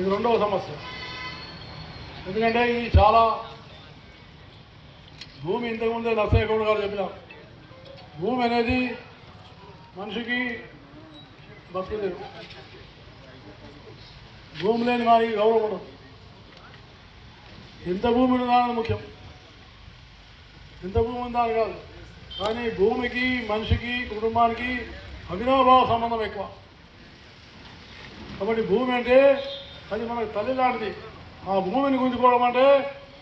ఇది రెండవ సమస్య. ఎందుకంటే ఇది చాలా భూమి ఇంతకుముందే నర్సయ్య గౌడ్ గారు చెప్పిన భూమి అనేది మనిషికి బతుకులేదు భూమి లేని వారికి గౌరవం ఉండదు. ఎంత భూమి ఉన్నదాని ముఖ్యం. ఎంత భూమి ఉందని కాదు. కానీ భూమికి మనిషికి కుటుంబానికి అవినాభావ సంబంధం ఎక్కువ. కాబట్టి భూమి అంటే అది మనకు తల్లి లాంటిది ఆ భూమిని గుంజుకోవడం అంటే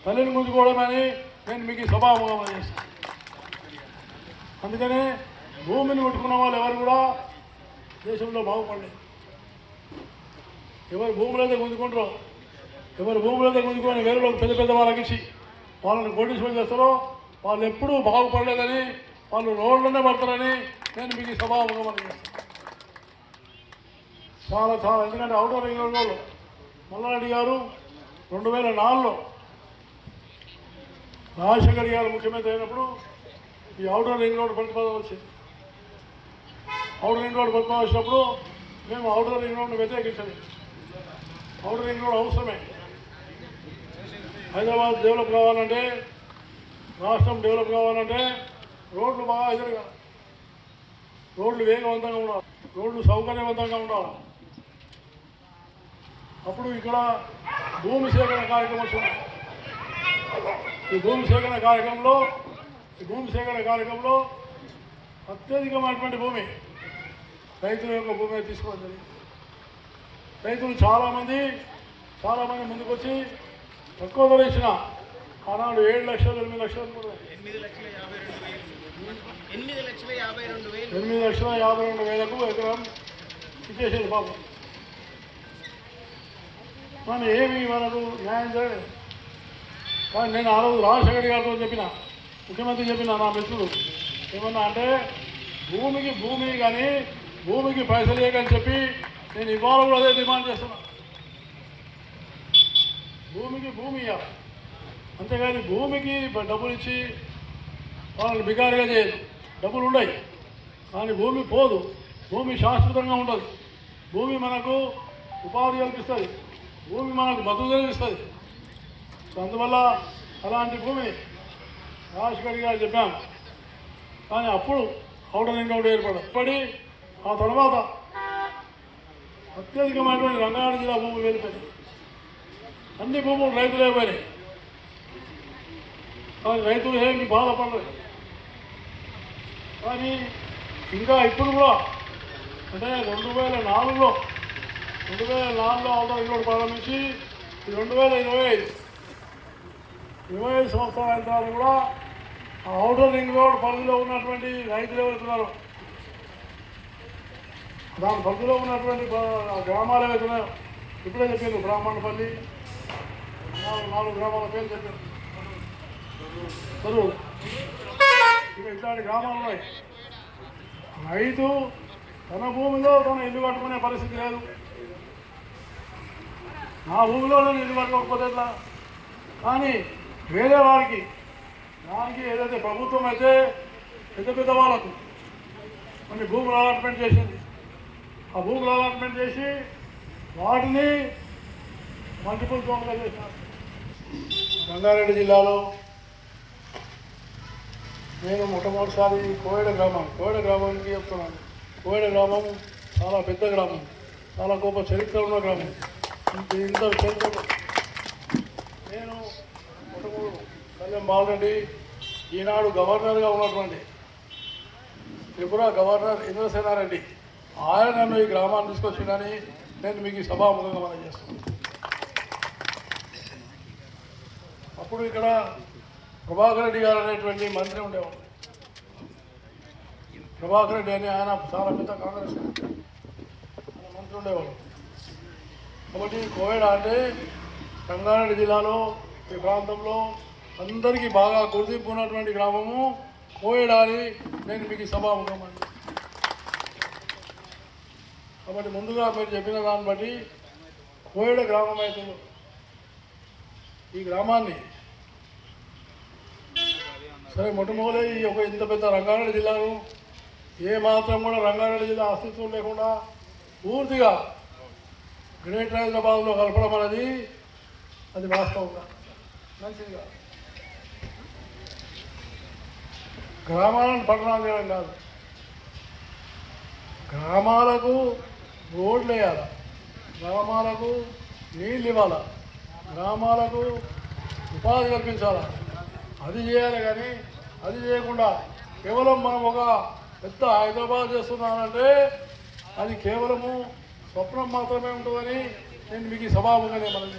తల్లిని గుంజుకోవడం అని నేను మీకు స్వభావం చేస్తాను అందుకనే భూమిని ముట్టుకున్న వాళ్ళు ఎవరు కూడా దేశంలో బాగుపడలేదు. ఎవరు భూములు అయితే గుంజుకుంటారో ఎవరు భూములు అయితే గుంజుకొని వేరే పెద్ద పెద్ద వాళ్ళకి ఇచ్చి వాళ్ళని కోటీశ్వరం చేస్తారో వాళ్ళు ఎప్పుడూ బాగుపడలేదని వాళ్ళు రోడ్లనే పడతారని నేను మీకు ఈ చేస్తాను చాలా చాలా. ఎందుకంటే అవుటర్ రింగ్ వాళ్ళు మల్లారెడ్డి గారు రెండు వేల నాలుగులో రాజశేఖర్ గారు ముఖ్యమంత్రి అయినప్పుడు ఈ అవుటర్ రింగ్ రోడ్ ప్రతిపాదన వచ్చింది. అవుటర్ రింగ్ రోడ్ ప్రతిపాదన వచ్చినప్పుడు మేము అవుటర్ రింగ్ రోడ్ను వ్యతిరేకించలేదు. అవుటర్ రింగ్ రోడ్ అవసరమే. హైదరాబాద్ డెవలప్ కావాలంటే రాష్ట్రం డెవలప్ కావాలంటే రోడ్లు బాగా ఎదురుగా. రోడ్లు వేగవంతంగా ఉండాలి. రోడ్లు సౌకర్యవంతంగా ఉండాలి. అప్పుడు ఇక్కడ భూమి సేకరణ కార్యక్రమం వచ్చింది ఈ భూమి సేకరణ కార్యక్రమంలో ఈ భూమి సేకరణ కార్యక్రమంలో అత్యధికమైనటువంటి భూమి రైతుల యొక్క భూమి తీసుకోవడం జరిగింది. రైతులు చాలామంది చాలామంది ముందుకు వచ్చి తక్కువ ధర ఇచ్చిన ఆనాడు ఏడు లక్షలు ఎనిమిది లక్షలు కూడా. ఎనిమిది లక్షల యాభై రెండు వేలకు ఎకరం ఇచ్చేసేది పాపం మనం ఏమి వాళ్ళకు న్యాయం చేయలేదు. కానీ నేను ఆ రోజు రాజశేఖర్ గారితో చెప్పిన ముఖ్యమంత్రి చెప్పిన నా మిత్రుడు ఏమన్నా అంటే భూమికి భూమి కానీ భూమికి పైసలు ఇవ్వకని చెప్పి నేను ఇవాళ కూడా అదే డిమాండ్ చేస్తున్నా. భూమికి భూమి ఇవ్వాలి అంతేగాని భూమికి డబ్బులు ఇచ్చి వాళ్ళని బిగారుగా చేయదు డబ్బులు ఉండవు కానీ భూమి పోదు. భూమి శాశ్వతంగా ఉండదు. భూమి మనకు ఉపాధి కల్పిస్తుంది. భూమి మనకు బతుకు ఇస్తుంది సో అందువల్ల అలాంటి భూమిని రాజశేఖర్ గారు చెప్పాం కానీ అప్పుడు అవుటర్ రింగ్ ఏర్పడదు పడి ఆ తర్వాత అత్యధికమైనటువంటి రంగారెడ్డి జిల్లా భూమి వెళ్ళిపోయింది అన్ని భూములు రైతులే పోయినాయి. కానీ రైతులు ఏమి బాధపడలేదు. కానీ ఇంకా ఇప్పుడు కూడా అంటే రెండు వేల నాలుగులో రెండు వేల నాలుగులో అవుటర్ ఇంకోటి ప్రారంభించి ఈ రెండు వేల ఇరవై ఐదు ఇరవై ఐదు సంవత్సరాల అయిన కూడా ఆ ఔటర్ రింగ్ రోడ్ పరిధిలో ఉన్నటువంటి రైతులు ఎవరుతున్నారు దాని పరిధిలో ఉన్నటువంటి గ్రామాలు ఏవైతున్నాయో ఇప్పుడే చెప్పాను బ్రాహ్మణపల్లి నాలుగు గ్రామాల పేరు చెప్పాను చదువు ఇక ఇట్లాంటి గ్రామాలు ఉన్నాయి. రైతు తన భూమిలో తన ఇల్లు కట్టుకునే పరిస్థితి లేదు. నా భూమిలో నేను ఇల్లు ఎట్లా? కానీ వేరే వారికి దానికి ఏదైతే ప్రభుత్వం అయితే పెద్ద పెద్ద వాళ్ళకు కొన్ని భూములు అలాట్మెంట్ చేసింది. ఆ భూములు అలాట్మెంట్ చేసి వాటిని మల్టిపుల్ జోన్గా చేశారు. రంగారెడ్డి జిల్లాలో నేను మొట్టమొదటిసారి కోయడ గ్రామం కోయడ గ్రామానికి చెప్తున్నాను. కోయడ గ్రామం చాలా పెద్ద గ్రామం చాలా గొప్ప చరిత్ర ఉన్న గ్రామం. ఇంత నేను మొట్టమొదటి కళ్యాణ్ బాలరెడ్డి ఈనాడు గవర్నర్గా ఉన్నటువంటి త్రిపుర గవర్నర్ ఇంద్రసేనారెడ్డి. ఆయన నన్ను ఈ గ్రామాన్ని తీసుకొచ్చిందని నేను మీకు ఈ సభాముఖంగా మనం చేస్తున్నాను అప్పుడు ఇక్కడ ప్రభాకర్ రెడ్డి గారు అనేటువంటి మంత్రి ఉండేవాడు. ప్రభాకర్ రెడ్డి అని ఆయన చాలా పెద్ద కాంగ్రెస్ మంత్రి ఉండేవాడు. కాబట్టి కోవిడ్ అంటే రంగారెడ్డి జిల్లాలో ఈ ప్రాంతంలో అందరికీ బాగా గుర్తింపు ఉన్నటువంటి గ్రామము కోవిడ్ అని నేను మీకు సభాముఖమండి కాబట్టి ముందుగా మీరు చెప్పిన దాన్ని బట్టి కోయడ గ్రామం అయితే ఈ గ్రామాన్ని సరే మొట్టమొదటి ఈ ఒక ఇంత పెద్ద రంగారెడ్డి జిల్లాను ఏ మాత్రం కూడా రంగారెడ్డి జిల్లా అస్తిత్వం లేకుండా పూర్తిగా గ్రేట్ హైదరాబాద్లో కలపడం అనేది అది వాస్తవంగా. మంచిది కాదు గ్రామాలను పట్టణాలు చేయడం కాదు. గ్రామాలకు రోడ్లు వేయాలి? గ్రామాలకు నీళ్ళు ఇవ్వాలి? గ్రామాలకు ఉపాధి కల్పించాలి? అది చేయాలి కానీ అది చేయకుండా కేవలం మనం ఒక పెద్ద హైదరాబాద్ చేస్తున్నానంటే అది కేవలము స్వప్నం మాత్రమే ఉంటుందని నేను మీకు ఈ సభాముఖంగా మనం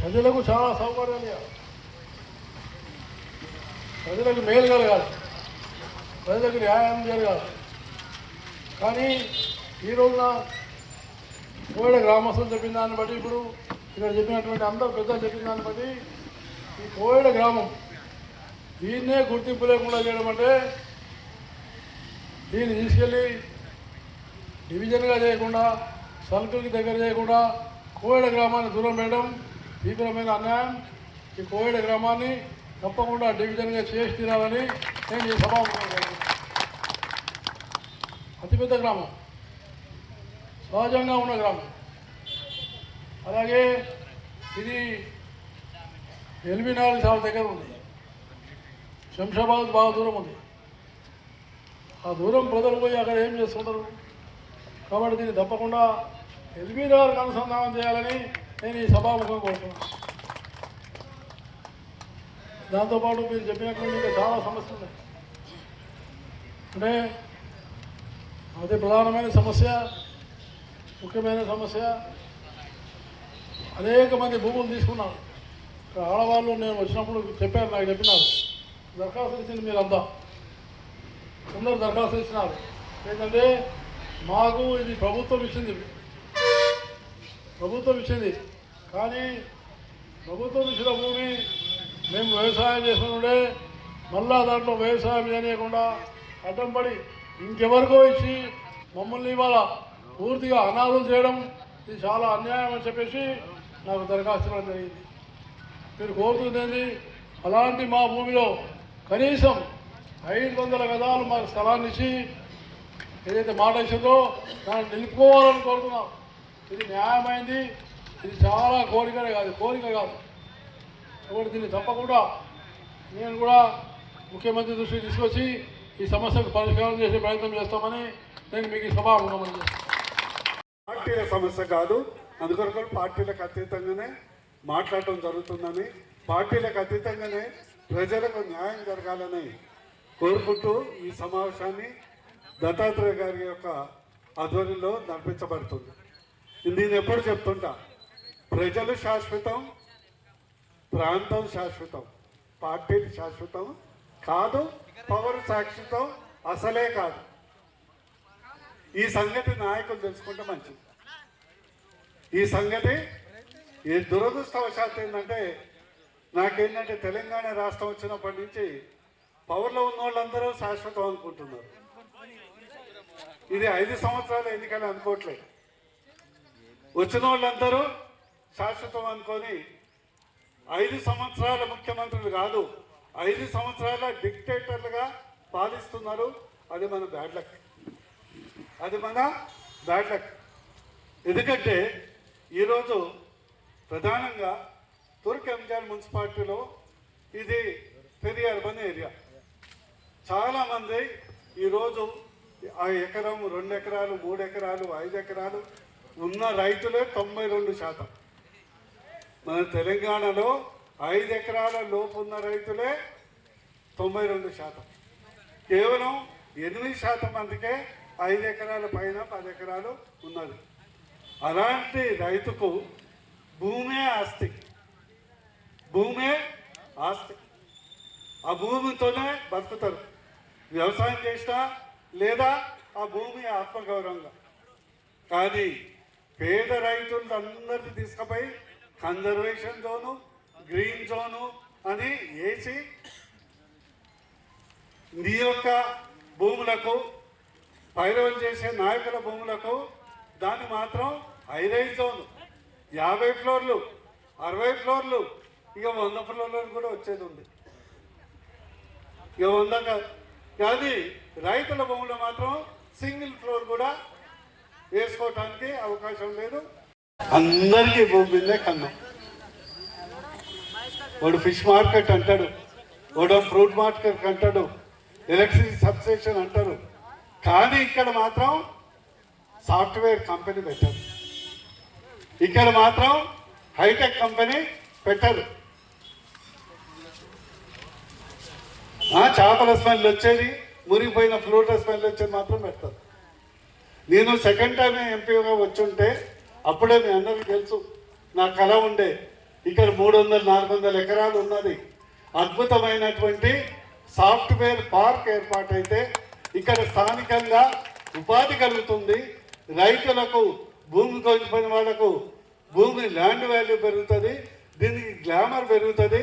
ప్రజలకు చాలా సౌకర్యాలు ప్రజలకు మేలు కలగాలి. ప్రజలకు న్యాయం జరగాలి. కానీ ఈ రోజున కోవిడ గ్రామస్తులు చెప్పిన దాన్ని బట్టి ఇప్పుడు ఇక్కడ చెప్పినటువంటి అందరూ పెద్దలు చెప్పిన దాన్ని బట్టి ఈ కోవిడ గ్రామం దీన్నే గుర్తింపు లేకుండా చేయడం అంటే దీన్ని తీసుకెళ్ళి డివిజన్గా చేయకుండా సర్కిల్కి దగ్గర చేయకుండా కోవిడ గ్రామాన్ని దూరం వేయడం తీవ్రమైన అన్యాయం. ఈ కోవిడ గ్రామాన్ని తప్పకుండా డివిజన్గా చేసి తీరాలని నేను ఈ సభాముఖంగా అతిపెద్ద గ్రామం. సహజంగా ఉన్న గ్రామం. అలాగే ఇది ఎల్బీ నాలుగు చాలా దగ్గర ఉంది. శంషాబాద్ బాగా దూరం ఉంది. ఆ దూరం ప్రజలు పోయి అక్కడ ఏం చేస్తుంటారు? కాబట్టి దీన్ని తప్పకుండా ఎల్బీ గారికి అనుసంధానం చేయాలని నేను ఈ సభాముఖం కోరుతున్నాను. దాంతోపాటు మీరు చెప్పినటువంటి ఇంకా చాలా సమస్యలు ఉన్నాయి. అంటే అతి ప్రధానమైన సమస్య ముఖ్యమైన సమస్య అనేక మంది భూములు తీసుకున్నారు. ఇక్కడ ఆడవాళ్ళు నేను వచ్చినప్పుడు చెప్పారు నాకు చెప్పినారు. దరఖాస్తు ఇచ్చింది మీరు అంతా అందరూ దరఖాస్తు ఇచ్చినారు. ఏంటంటే మాకు ఇది ప్రభుత్వం ఇచ్చింది. ప్రభుత్వం ఇచ్చింది. కానీ ప్రభుత్వం ఇచ్చిన భూమి మేము వ్యవసాయం చేస్తుండే మళ్ళా దాంట్లో వ్యవసాయం చేయకుండా అడ్డం పడి ఇంకెవరికో ఇచ్చి మమ్మల్ని ఇవాళ పూర్తిగా అనాథం చేయడం ఇది చాలా అన్యాయం అని చెప్పేసి నాకు దరఖాస్తు ఇవ్వడం జరిగింది. మీరు కోరుతుంది అలాంటి మా భూమిలో కనీసం ఐదు వందల గదాలు మాకు స్థలాన్ని ఇచ్చి ఏదైతే మాట ఇచ్చిందో దాన్ని నిలుపుకోవాలని కోరుకున్నాం. ఇది న్యాయమైంది. ఇది చాలా కోరికనే కాదు కోరిక కాదు. కాబట్టి దీన్ని తప్పకుండా నేను కూడా ముఖ్యమంత్రి దృష్టికి తీసుకొచ్చి ఈ సమస్యకు పరిష్కారం చేసే ప్రయత్నం చేస్తామని నేను మీకు ఈ సభాముఖమని పార్టీల సమస్య కాదు. అందుకొరకు పార్టీలకు అతీతంగానే మాట్లాడటం జరుగుతుందని పార్టీలకు అతీతంగానే ప్రజలకు న్యాయం జరగాలని కోరుకుంటూ ఈ సమావేశాన్ని దత్తాత్రేయ గారి యొక్క ఆధ్వర్యంలో నడిపించబడుతుంది. నేను ఎప్పుడు చెప్తుంటా ప్రజలు శాశ్వతం ప్రాంతం శాశ్వతం పార్టీలు శాశ్వతం కాదు పవర్ శాశ్వతం అసలే కాదు. ఈ సంగతి నాయకులు తెలుసుకుంటే మంచిది. ఈ సంగతి ఈ దురదృష్టవశాత్తు ఏంటంటే నాకేంటంటే తెలంగాణ రాష్ట్రం వచ్చినప్పటి నుంచి పవర్లో ఉన్న వాళ్ళందరూ శాశ్వతం అనుకుంటున్నారు. ఇది ఐదు సంవత్సరాల ఎన్నికలు అనుకోవట్లేదు. వచ్చిన వాళ్ళందరూ శాశ్వతం అనుకొని ఐదు సంవత్సరాల ముఖ్యమంత్రులు కాదు ఐదు సంవత్సరాల డిక్టేటర్లుగా పాలిస్తున్నారు. అది మన బ్యాడ్ లక్. అది మన బ్యాడ్ లక్. ఎందుకంటే ఈరోజు ప్రధానంగా తుర్క్ ఎంజాల్ మున్సిపాలిటీలో ఇది పెరియ అర్బన్ ఏరియా. చాలామంది ఈరోజు ఆ ఎకరం రెండు ఎకరాలు మూడు ఎకరాలు ఐదు ఎకరాలు ఉన్న రైతులే తొంభై రెండు శాతం. మన తెలంగాణలో ఐదు ఎకరాల లోపు ఉన్న రైతులే తొంభై రెండు శాతం. కేవలం ఎనిమిది శాతం మందికే ఐదు ఎకరాల పైన పది ఎకరాలు ఉన్నది. అలాంటి రైతుకు భూమే ఆస్తి. భూమే ఆస్తి. ఆ భూమితోనే బతుకుతారు. వ్యవసాయం చేసినా లేదా ఆ భూమి ఆత్మగౌరవంగా. కానీ పేద రైతులు అందరినీ తీసుకుపోయి కన్జర్వేషన్ జోను గ్రీన్ జోను అని వేసి నీ యొక్క భూములకు పైరవలు చేసే నాయకుల భూములకు దాన్ని మాత్రం హైరైజ్ జోన్. యాభై ఫ్లోర్లు అరవై ఫ్లోర్లు ఇక వంద ఫ్లోర్లు కూడా వచ్చేది ఉంది. ఇక వంద కానీ రైతుల భూములు మాత్రం సింగిల్ ఫ్లోర్ కూడా వేసుకోవటానికి అవకాశం లేదు. అందరికీ భూమి మీదే వాడు ఫిష్ మార్కెట్ అంటాడు వాడు ఫ్రూట్ మార్కెట్ అంటాడు ఎలక్ట్రిసిటీ సబ్స్టేషన్ అంటారు. కానీ ఇక్కడ మాత్రం సాఫ్ట్వేర్ కంపెనీ పెట్టారు. ఇక్కడ మాత్రం హైటెక్ కంపెనీ పెట్టరు. చేపల స్మెల్ వచ్చేది మురిగిపోయిన ఫ్లూట స్మెల్ వచ్చేది మాత్రం పెడతారు. నేను సెకండ్ టైం ఎంపీగా వచ్చుంటే అప్పుడే మీ అందరికీ తెలుసు నా కళ ఉండే. ఇక్కడ మూడు వందల నాలుగు వందల ఎకరాలు ఉన్నది. అద్భుతమైనటువంటి సాఫ్ట్వేర్ పార్క్ ఏర్పాటైతే ఇక్కడ స్థానికంగా ఉపాధి కలుగుతుంది. రైతులకు భూమి కోల్పోయిన వాళ్ళకు భూమి ల్యాండ్ వాల్యూ పెరుగుతుంది. దీనికి గ్లామర్ పెరుగుతుంది.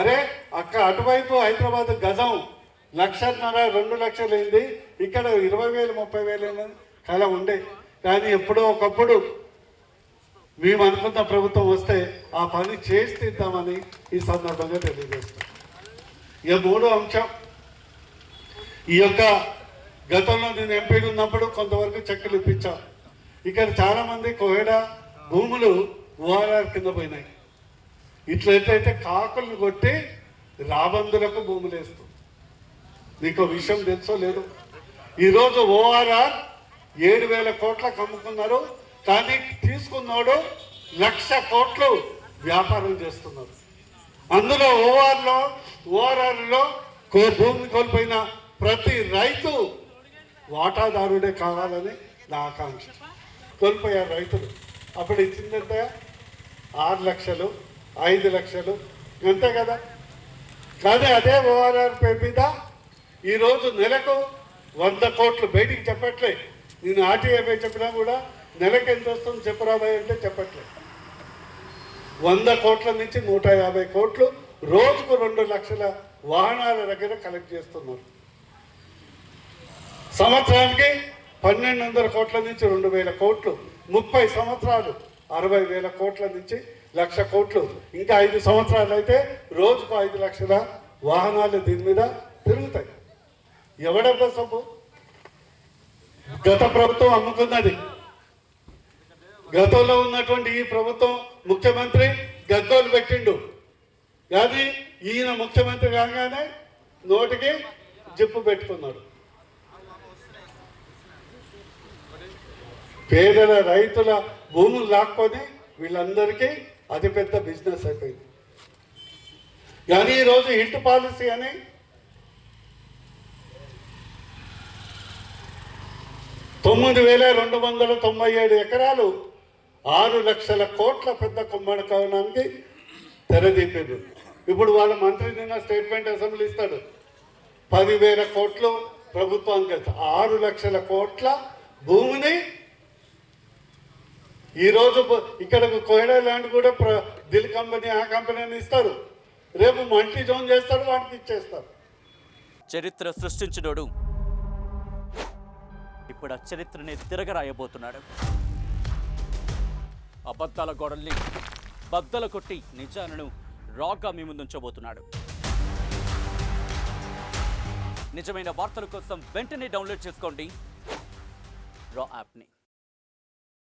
అరే అక్క అటువైపు హైదరాబాద్ గజం. లక్షన్నర రెండు లక్షలు అయింది. ఇక్కడ ఇరవై వేలు ముప్పై వేలు కళ ఉండే. కానీ ఎప్పుడో ఒకప్పుడు మేము అనుకున్న ప్రభుత్వం వస్తే ఆ పని చేసి తీద్దామని ఈ సందర్భంగా తెలియజేస్తాం ఇక మూడో అంశం. ఈ యొక్క గతంలో నేను ఎంపీలు ఉన్నప్పుడు కొంతవరకు చెక్కులు ఇప్పించాం. ఇక్కడ చాలామంది కోహెడ భూములు ఓఆర్ఆర్ కింద పోయినాయి. ఇట్లయితే కాకులను కొట్టి రాబందులకు భూములు వేస్తుంది మీకు విషయం తెలుసో లేదు? ఈరోజు ఓఆర్ఆర్ ఏడు వేల కోట్లకు అమ్ముకున్నారు కానీ తీసుకున్నాడు లక్ష కోట్లు వ్యాపారం చేస్తున్నారు. అందులో ఓఆర్లో ఓఆర్ఆర్లో కో భూమి కోల్పోయిన ప్రతి రైతు వాటాదారుడే కావాలని నా ఆకాంక్ష. కోల్పోయారు రైతులు. అప్పుడు ఇచ్చిందంటే ఆరు లక్షలు ఐదు లక్షలు. అంతే కదా? కానీ అదే ఓఆర్ఆర్పై మీద ఈరోజు నెలకు వంద కోట్లు బయటికి చెప్పట్లే. నేను ఆర్టీఐపై చెప్పినా కూడా నెలకు ఎంత వస్తుంది చెప్పరాబాయ్ అంటే చెప్పట్లే. వంద కోట్ల నుంచి నూట యాభై కోట్లు రోజుకు రెండు లక్షల వాహనాల దగ్గర కలెక్ట్ చేస్తున్నారు. సంవత్సరానికి పన్నెండు వందల కోట్ల నుంచి రెండు వేల కోట్లు. ముప్పై సంవత్సరాలు అరవై వేల కోట్ల నుంచి లక్ష కోట్లు ఇంకా ఐదు సంవత్సరాలు అయితే రోజుకు ఐదు లక్షల వాహనాలు దీని మీద తిరుగుతాయి. ఎవడబ్బా సొమ్ము గత ప్రభుత్వం అమ్ముకున్నది. గతంలో ఉన్నటువంటి ఈ ప్రభుత్వం ముఖ్యమంత్రి గద్దోలు పెట్టిండు. కానీ ఈయన ముఖ్యమంత్రి కాగానే నోటికి జిప్పు పెట్టుకున్నాడు. పేదల రైతుల భూములు లాక్కొని వీళ్ళందరికీ అతిపెద్ద బిజినెస్ అయిపోయింది కానీ ఈరోజు హిట్ పాలసీ అని తొమ్మిది వేల రెండు వందల తొంభై ఏడు ఎకరాలు ఆరు లక్షల కోట్ల పెద్ద కుమ్మడి కవనానికి తెరదీపారు ఇప్పుడు వాళ్ళ మంత్రి నిన్న స్టేట్మెంట్ అసెంబ్లీ ఇస్తాడు. పదివేల కోట్లు ప్రభుత్వానికి ఆరు లక్షల కోట్ల భూమిని ఈరోజు ఇక్కడ కోయడా ల్యాండ్ కూడా ప్ర దిల్ కంపెనీ ఆ కంపెనీ అని ఇస్తారు. రేపు మల్టీ జోన్ చేస్తారు వాటికి ఇచ్చేస్తారు. చరిత్ర సృష్టించినోడు. ఇప్పుడు ఆ చరిత్రని తిరగరాయబోతున్నాడు. అబద్ధాల గోడల్ని బద్దలు కొట్టి నిజాలను రాగా మీ ముందుంచబోతున్నాడు. నిజమైన వార్తల కోసం వెంటనే డౌన్లోడ్ చేసుకోండి. రా యాప్ని.